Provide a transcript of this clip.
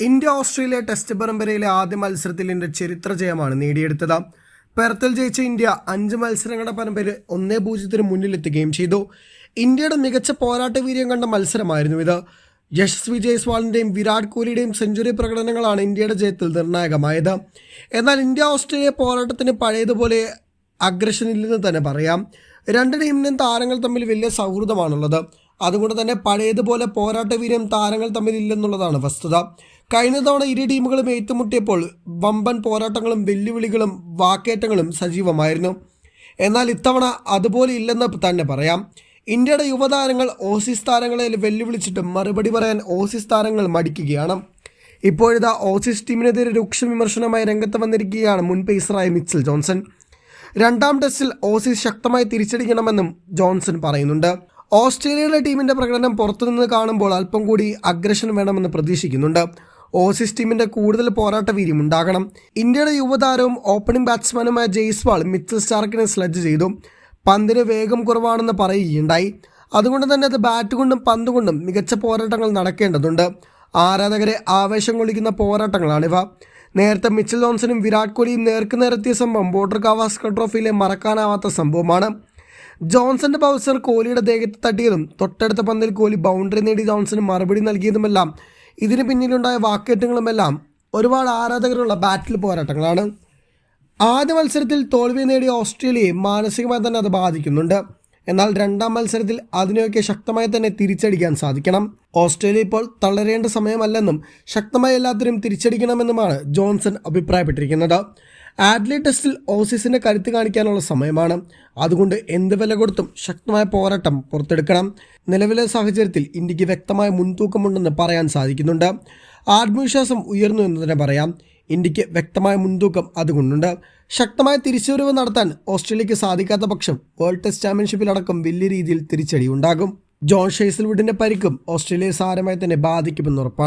India Australia test പരമ്പരയിലെ ആദ്യ മത്സരത്തിൽ ഇന്ത്യ ചരിത്ര ജയമാണ് നേടിയെടുത്തത്. പെർത്തിൽ ജയിച്ച ഇന്ത്യ അഞ്ച് മത്സരങ്ങളുടെ പരമ്പരയിൽ ഒന്നേ പൂജ്യത്തിന് മുന്നിലെത്തുകയും ചെയ്തു. ഇന്ത്യയുടെ മികച്ച പോരാട്ട വീര്യം കണ്ട മത്സരമായിരുന്നു ഇത്. യശസ്വി ജയ്സ്വാളിന്റെയും വിരാട് കോഹ്ലിയുടെയും സെഞ്ചുറി പ്രകടനങ്ങളാണ് ഇന്ത്യയുടെ ജയത്തിൽ നിർണായകമായത്. എന്നാൽ ഇന്ത്യ ഓസ്ട്രേലിയ പോരാട്ടത്തിന് പഴയതുപോലെ അഗ്രഷനില്ലെന്ന് തന്നെ പറയാം. രണ്ട് ടീമിനും താരങ്ങൾ തമ്മിൽ വലിയ സൗഹൃദമാണുള്ളത്. അതുകൊണ്ട് തന്നെ പഴയതുപോലെ പോരാട്ട വീര്യം താരങ്ങൾ തമ്മിൽ ഇല്ലെന്നുള്ളതാണ് വസ്തുത. കഴിഞ്ഞ തവണ ഇരു ടീമുകളും ഏറ്റുമുട്ടിയപ്പോൾ വമ്പൻ പോരാട്ടങ്ങളും വെല്ലുവിളികളും വാക്കേറ്റങ്ങളും സജീവമായിരുന്നു. എന്നാൽ ഇത്തവണ അതുപോലെ ഇല്ലെന്ന് തന്നെ പറയാം. ഇന്ത്യയുടെ യുവതാരങ്ങൾ ഓസീസ് താരങ്ങളെ വെല്ലുവിളിച്ചിട്ടും മറുപടി പറയാൻ ഓസീസ് താരങ്ങൾ മടിക്കുകയാണ്. ഇപ്പോഴിതാ ഓസീസ് ടീമിനെതിരെ രൂക്ഷ വിമർശനമായി രംഗത്ത് വന്നിരിക്കുകയാണ് മുൻ പേസറായ മിച്ചൽ ജോൺസൺ. രണ്ടാം ടെസ്റ്റിൽ ഓസീസ് ശക്തമായി തിരിച്ചടിക്കണമെന്നും ജോൺസൺ പറയുന്നുണ്ട്. ഓസ്ട്രേലിയയുടെ ടീമിന്റെ പ്രകടനം പുറത്തുനിന്ന് കാണുമ്പോൾ അല്പം കൂടി അഗ്രഷൻ വേണമെന്ന് പ്രതീക്ഷിക്കുന്നുണ്ട്. ഓസീസ് ടീമിന്റെ കൂടുതൽ പോരാട്ട വീര്യം ഉണ്ടാകണം. ഇന്ത്യയുടെ യുവതാരവും ഓപ്പണിംഗ് ബാറ്റ്സ്മാനുമായ ജെയ്സ്വാൾ മിച്ചൽ സ്റ്റാർക്കിനെ സ്ലഡ്ജ് ചെയ്തു. പന്തിന് വേഗം കുറവാണെന്ന് പറയുകയുണ്ടായി. അതുകൊണ്ട് തന്നെ അത് ബാറ്റ് കൊണ്ടും പന്ത് കൊണ്ടും മികച്ച പോരാട്ടങ്ങൾ നടക്കേണ്ടതുണ്ട്. ആരാധകരെ ആവേശം കൊള്ളിക്കുന്ന പോരാട്ടങ്ങളാണിവ. നേരത്തെ മിച്ചൽ ജോൺസണും വിരാട് കോഹ്ലിയും നേർക്ക് നേരെത്തിയ സംഭവം ബോർഡർ ഗവാസ്കർ ട്രോഫിയിലെ മറക്കാനാവാത്ത സംഭവമാണ്. ജോൺസന്റെ ബൗസർ കോഹ്ലിയുടെ ദേഹത്ത് തട്ടിയതും തൊട്ടടുത്ത പന്തിൽ കോഹ്ലി ബൗണ്ടറി നേടി ജോൺസന് മറുപടി നൽകിയതുമെല്ലാം. ഇതിന് പിന്നിലുണ്ടായ വാക്കേറ്റങ്ങളുമെല്ലാം ഒരുപാട് ആരാധകരുള്ള ബാറ്റിൽ പോരാട്ടങ്ങളാണ്. ആദ്യ മത്സരത്തിൽ തോൽവി നേടിയ ഓസ്ട്രേലിയയെ മാനസികമായി തന്നെ അത് ബാധിക്കുന്നുണ്ട്. എന്നാൽ രണ്ടാം മത്സരത്തിൽ അതിനെയൊക്കെ ശക്തമായി തന്നെ തിരിച്ചടിക്കാൻ സാധിക്കണം. ഓസ്ട്രേലിയ ഇപ്പോൾ തളരേണ്ട സമയമല്ലെന്നും ശക്തമായി എല്ലാത്തിനും തിരിച്ചടിക്കണമെന്നുമാണ് ജോൺസൺ അഭിപ്രായപ്പെട്ടിരിക്കുന്നത്. ആഡ്ലി ടെസ്റ്റിൽ ഓസീസിന്റെ കരുത്ത് കാണിക്കാനുള്ള സമയമാണ്. അതുകൊണ്ട് എന്ത് വില കൊടുത്തും ശക്തമായ പോരാട്ടം പുറത്തെടുക്കണം. നിലവിലെ സാഹചര്യത്തിൽ ഇന്ത്യയ്ക്ക് വ്യക്തമായ മുൻതൂക്കമുണ്ടെന്ന് പറയാൻ സാധിക്കുന്നുണ്ട്. ആത്മവിശ്വാസം ഉയർന്നു എന്ന് തന്നെ പറയാം. ഇന്ത്യയ്ക്ക് വ്യക്തമായ മുൻതൂക്കം അതുകൊണ്ടുണ്ട്. ശക്തമായ തിരിച്ചുവരവ് നടത്താൻ ഓസ്ട്രേലിയക്ക് സാധിക്കാത്ത പക്ഷം വേൾഡ് ടെസ്റ്റ് ചാമ്പ്യൻഷിപ്പിലടക്കം വലിയ രീതിയിൽ തിരിച്ചടി ഉണ്ടാകും ജോൺ ഷെയ്സൽവുഡിന്റെ പരിക്കും ഓസ്ട്രേലിയയെ സാരമായി തന്നെ ബാധിക്കുമെന്ന് ഉറപ്പാണ്.